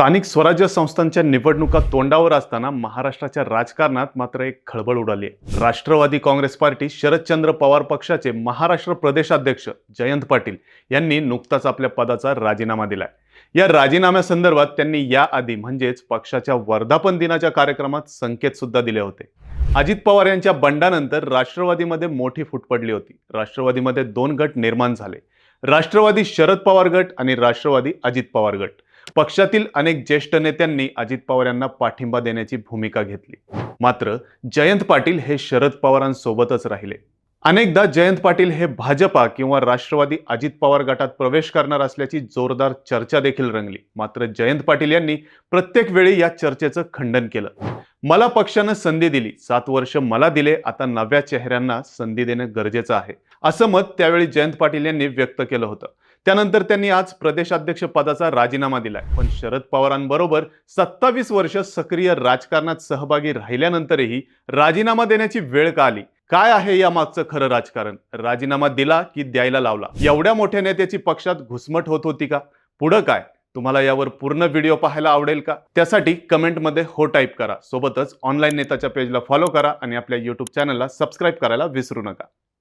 स्थानिक स्वराज्य संस्थांच्या निवडणुका तोंडावर असताना महाराष्ट्राच्या राजकारणात मात्र एक खळबळ उडाली आहे. राष्ट्रवादी काँग्रेस पार्टी शरदचंद्र पवार पक्षाचे महाराष्ट्र प्रदेशाध्यक्ष जयंत पाटील यांनी नुकताच आपल्या पदाचा राजीनामा दिलाय. या राजीनाम्यासंदर्भात त्यांनी याआधी म्हणजेच पक्षाच्या वर्धापन दिनाच्या कार्यक्रमात संकेत सुद्धा दिले होते. अजित पवार यांच्या बंडानंतर राष्ट्रवादीमध्ये मोठी फूट पडली होती. राष्ट्रवादीमध्ये दोन गट निर्माण झाले. राष्ट्रवादी शरद पवार गट आणि राष्ट्रवादी अजित पवार गट. पक्षातील अनेक ज्येष्ठ नेत्यांनी अजित पवार यांना पाठिंबा देण्याची भूमिका घेतली. मात्र जयंत पाटील हे शरद पवारांसोबतच राहिले. अनेकदा जयंत पाटील हे भाजपा किंवा राष्ट्रवादी अजित पवार गटात प्रवेश करणार असल्याची जोरदार चर्चा देखील रंगली. मात्र जयंत पाटील यांनी प्रत्येक वेळी या चर्चेचं खंडन केलं. मला पक्षानं संधी दिली. सात वर्ष मला दिले. आता नव्या चेहऱ्यांना संधी देणं गरजेचं आहे. असं मत त्यावेळी जयंत पाटील यांनी व्यक्त केलं होतं. त्यानंतर त्यांनी आज प्रदेशाध्यक्ष पदाचा राजीनामा दिलाय. पण शरद पवारांबरोबर सत्तावीस वर्ष सक्रिय राजकारणात सहभागी राहिल्यानंतरही राजीनामा देण्याची वेळ का आली? काय आहे या मागचं खरं राजकारण? राजीनामा दिला की द्यायला लावला? एवढ्या मोठ्या नेत्याची पक्षात घुसमट होत होती का? पुढं काय? तुम्हाला यावर पूर्ण व्हिडिओ पाहायला आवडेल का? त्यासाठी कमेंटमध्ये हो टाईप करा. सोबतच ऑनलाईन नेताच्या पेजला फॉलो करा आणि आपल्या यूट्यूब चॅनलला सबस्क्राईब करायला विसरू नका.